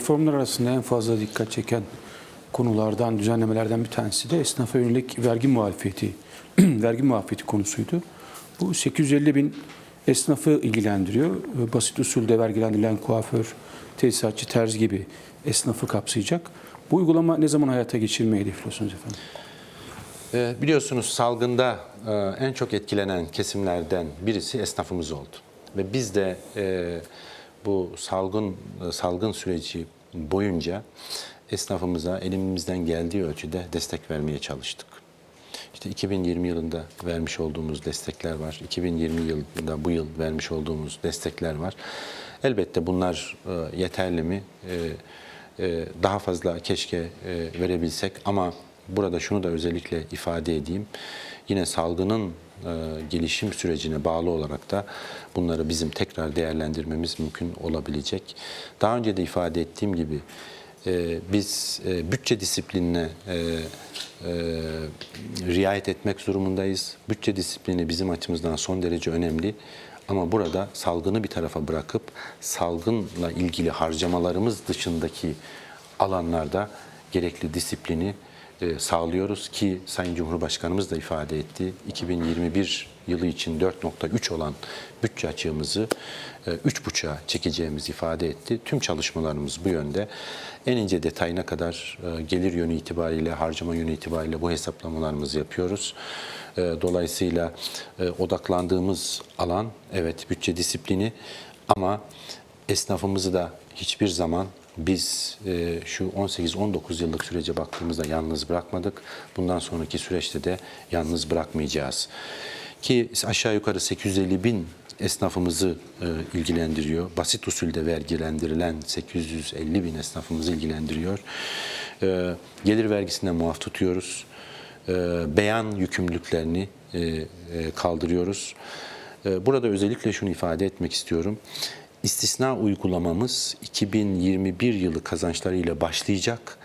Reformlar arasında en fazla dikkat çeken konulardan, düzenlemelerden bir tanesi de esnafa yönelik vergi muhalefeti, vergi muhalefeti konusuydu. Bu 850 bin esnafı ilgilendiriyor. Basit usulde vergilendirilen kuaför, tesisatçı, terzi gibi esnafı kapsayacak. Bu uygulama ne zaman hayata geçirmeyi hedefliyorsunuz efendim? Ee, Biliyorsunuz salgında e, en çok etkilenen kesimlerden birisi esnafımız oldu. Ve biz de e, bu salgın salgın süreci boyunca esnafımıza elimizden geldiği ölçüde destek vermeye çalıştık. İşte 2020 yılında vermiş olduğumuz destekler var. 2020 yılında bu yıl vermiş olduğumuz destekler var. Elbette bunlar e, yeterli mi? E, e, Daha fazla keşke verebilsek ama burada şunu da özellikle ifade edeyim. Yine salgının e, gelişim sürecine bağlı olarak da bunları bizim tekrar değerlendirmemiz mümkün olabilecek. Daha önce de ifade ettiğim gibi e, biz e, bütçe disiplinine riayet etmek durumundayız. Bütçe disiplini bizim açımızdan son derece önemli. Ama burada salgını bir tarafa bırakıp salgınla ilgili harcamalarımız dışındaki alanlarda gerekli disiplini e, sağlıyoruz ki Sayın Cumhurbaşkanımız da ifade etti. 2021 yılı için 4.3 olan bütçe açığımızı e, 3.5'a çekeceğimizi ifade etti. Tüm çalışmalarımız bu yönde. En ince detayına kadar e, gelir yönü itibariyle, harcama yönü itibariyle bu hesaplamalarımızı yapıyoruz. E, Dolayısıyla e, odaklandığımız alan evet bütçe disiplini ama esnafımızı da hiçbir zaman biz e, şu 18-19 yıllık sürece baktığımızda yalnız bırakmadık. Bundan sonraki süreçte de yalnız bırakmayacağız. Ki aşağı yukarı 850 bin esnafımızı e, ilgilendiriyor. Basit usulde vergilendirilen 850 bin esnafımızı ilgilendiriyor. E, gelir vergisinden muaf tutuyoruz. E, beyan yükümlülüklerini e, e, kaldırıyoruz. E, Burada özellikle şunu ifade etmek istiyorum. İstisna uygulamamız 2021 yılı kazançlarıyla başlayacak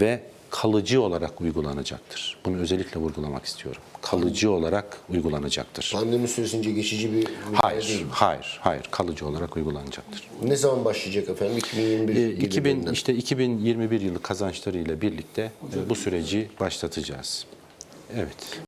ve kalıcı olarak uygulanacaktır. Bunu özellikle vurgulamak istiyorum. Kalıcı olarak uygulanacaktır. Pandemi süresince geçici bir Hayır, değil. hayır, hayır. Kalıcı olarak uygulanacaktır. Ne zaman başlayacak efendim? 2021 Ee, 2000 gelirlerinden. işte 2021 yılı kazançlarıyla birlikte e, bu süreci başlatacağız. Evet.